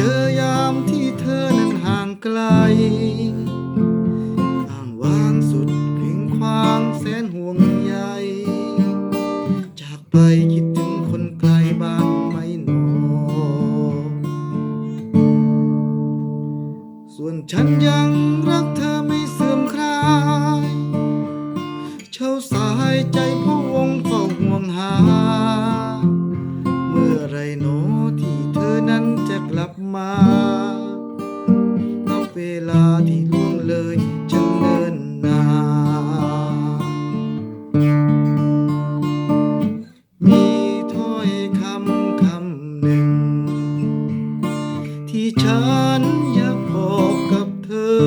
อยากเจอยามที่เธอนั้นห่างไกลอ้างวางสุดเพียงความแสนห่วงใย จากไปคิดถึงคนไกลบ้างไหมหนอ ส่วนฉันยังรักเธอไม่เสื่อมคลายเช้าสายใจพะวงเฝ้าห่วงหา ลาที่ล่วงเลยจังเนินนานมีถ้อยคำคำหนึ่ง ที่ฉันอยากบอกกับเธอ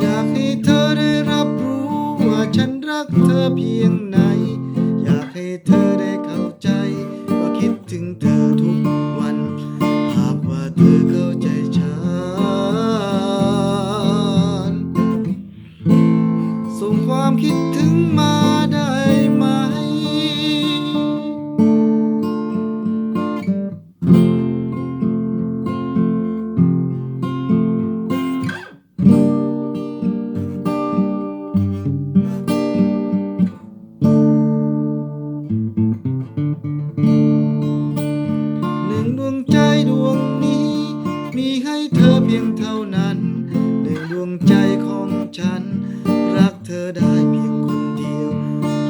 อยากให้เธอได้รับรู้ว่าฉันรักเธอเพียงไหน อยากให้เธอได้ ส่งความคิดถึงมาได้ไหม หนึ่งดวงใจดวงนี้ มีให้เธอเพียงเท่านั้น ธอได้เพียงคนเดียว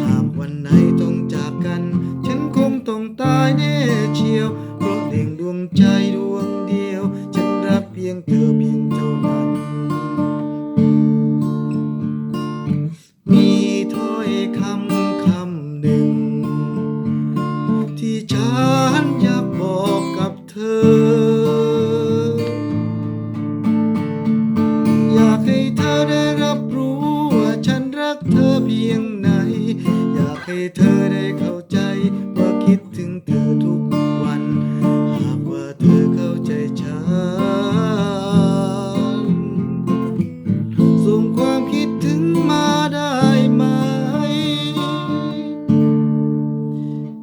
หากวันไหนต้องจากกัน ฉันคงต้องตายแน่เชียว เพราะเพียงดวงใจ เธอเพียงไหน อยากให้เธอได้เข้าใจ ว่าคิดถึงเธอทุกวัน หากว่าเธอเข้าใจฉันส่งความคิดถึงมาได้ไหม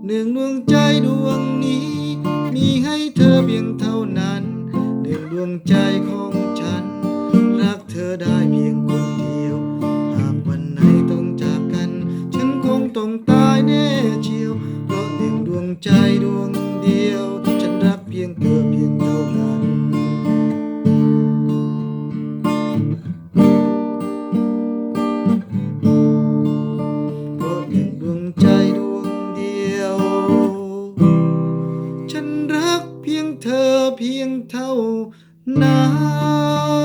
หนึ่งดวงใจดวงนี้ มีให้เธอเพียงเท่านั้น หนึ่งดวงใจของฉัน รักเธอได้เพียง ยงเท่านั้น